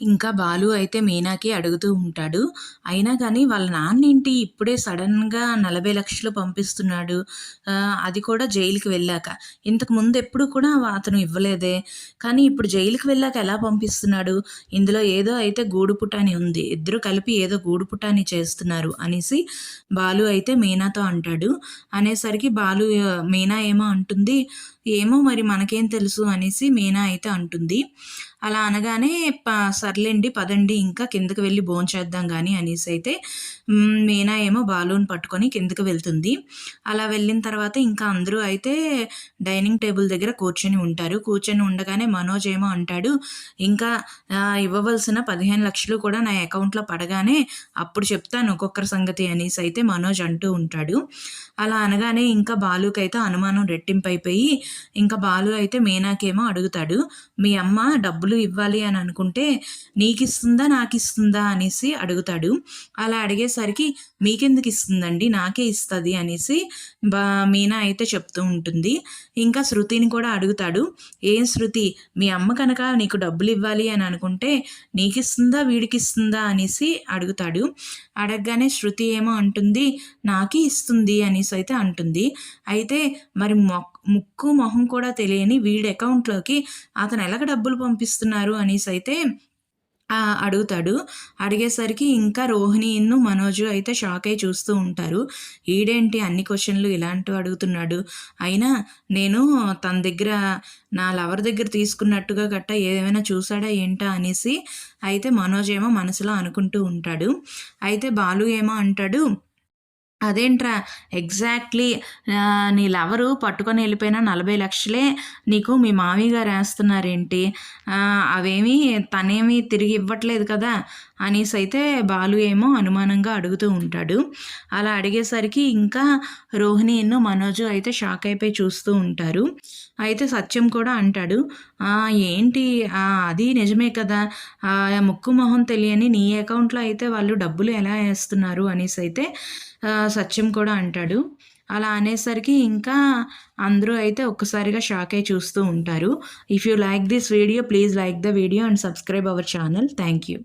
ఇంకా బాలు అయితే మీనాకి అడుగుతూ ఉంటాడు. అయినా కానీ వాళ్ళ నాన్నేంటి? ఇప్పుడే సడన్గా నలభై లక్షలు పంపిస్తున్నాడు. అది కూడా జైలుకి వెళ్ళాక. ఇంతకు ముందు ఎప్పుడు కూడా అతను ఇవ్వలేదే. కానీ ఇప్పుడు జైలుకి వెళ్ళాక ఎలా పంపిస్తున్నాడు? ఇందులో ఏదో అయితే గూడు పుటాని ఉంది. ఇద్దరు కలిపి ఏదో గూడు పుటాని చేస్తున్నారు అనేసి బాలు అయితే మీనాతో అంటాడు. అనేసరికి బాలు మీనా ఏమో అంటుంది? ఏమో మరి మనకేం తెలుసు? అనేసి మీనా అయితే అంటుంది. అలా అనగానే ప సర్లేండి పదండి ఇంకా కిందకి వెళ్ళి భోంచేద్దాం కానీ అనేసి అయితే మీనా ఏమో బాలుని పట్టుకొని కిందకి వెళ్తుంది. అలా వెళ్ళిన తర్వాత ఇంకా అందరూ అయితే డైనింగ్ టేబుల్ దగ్గర కూర్చొని ఉంటారు. కూర్చొని ఉండగానే మనోజ్ ఏమో అంటాడు ఇంకా ఇవ్వవలసిన పదిహేను లక్షలు కూడా నా అకౌంట్లో పడగానే అప్పుడు చెప్తాను ఒక్కొక్కరి సంగతి అనేసి అయితే మనోజ్ అంటూ ఉంటాడు. అలా అనగానే ఇంకా బాలుకైతే అనుమానం రెట్టింపైపోయి ఇంకా బాలు అయితే మీనాకేమో అడుగుతాడు మీ అమ్మ డబ్బులు ఇవ్వాలి అని అనుకుంటే నీకు ఇస్తుందా నాకు ఇస్తుందా అనేసి అడుగుతాడు. అలా అడిగేసరికి మీకెందుకు ఇస్తుందండి? నాకే ఇస్తుంది అనేసి బా మీనా అయితే చెప్తూ ఉంటుంది. ఇంకా శృతిని కూడా అడుగుతాడు. ఏం శృతి మీ అమ్మ కనుక నీకు డబ్బులు ఇవ్వాలి అని అనుకుంటే నీకు ఇస్తుందా వీడికి ఇస్తుందా అనేసి అడుగుతాడు. అడగగానే శృతి ఏమో అంటుంది నాకే ఇస్తుంది అనేసి అయితే అంటుంది. అయితే మరి మొ ముక్కు మొహం కూడా తెలియని వీడి అకౌంట్లోకి అతను ఎలాగ డబ్బులు పంపిస్తున్నారు అనేసి అయితే అడుగుతాడు. అడిగేసరికి ఇంకా రోహిణిను మనోజు అయితే షాక్ అయి చూస్తూ ఉంటారు. ఈడేంటి అన్ని క్వశ్చన్లు ఇలాంటివి అడుగుతున్నాడు. అయినా నేను తన దగ్గర నా లవర్ దగ్గర తీసుకున్నట్టుగా గట్ట ఏమైనా చూసాడా ఏంటా అనేసి అయితే మనోజ్ ఏమో మనసులో అనుకుంటూ ఉంటాడు. అయితే బాలు ఏమో అంటాడు అదేంట్రా? ఎగ్జాక్ట్లీ నీ లవరు పట్టుకొని వెళ్ళిపోయిన నలభై లక్షలే నీకు మీ మామయ్య గారు వేస్తున్నారేంటి? అవేమీ తనేమీ తిరిగి ఇవ్వట్లేదు కదా. అనేసి అయితే బాలు ఏమో అనుమానంగా అడుగుతూ ఉంటాడు. అలా అడిగేసరికి ఇంకా రోహిణి ఎన్నో మనోజు అయితే షాక్ అయిపోయి చూస్తూ ఉంటారు. అయితే సత్యం కూడా అంటాడు ఏంటి? అది నిజమే కదా. ఆ, ముక్కు మొహం తెలియని నీ అకౌంట్లో అయితే వాళ్ళు డబ్బులు ఎలా వేస్తున్నారు? అనేసి అయితే సత్యం కూడా అంటాడు. అలా అనేసరికి ఇంకా అందరూ అయితే ఒక్కసారిగా షాక్ అయి చూస్తూ ఉంటారు. If you like this video please like the video and subscribe our channel thank you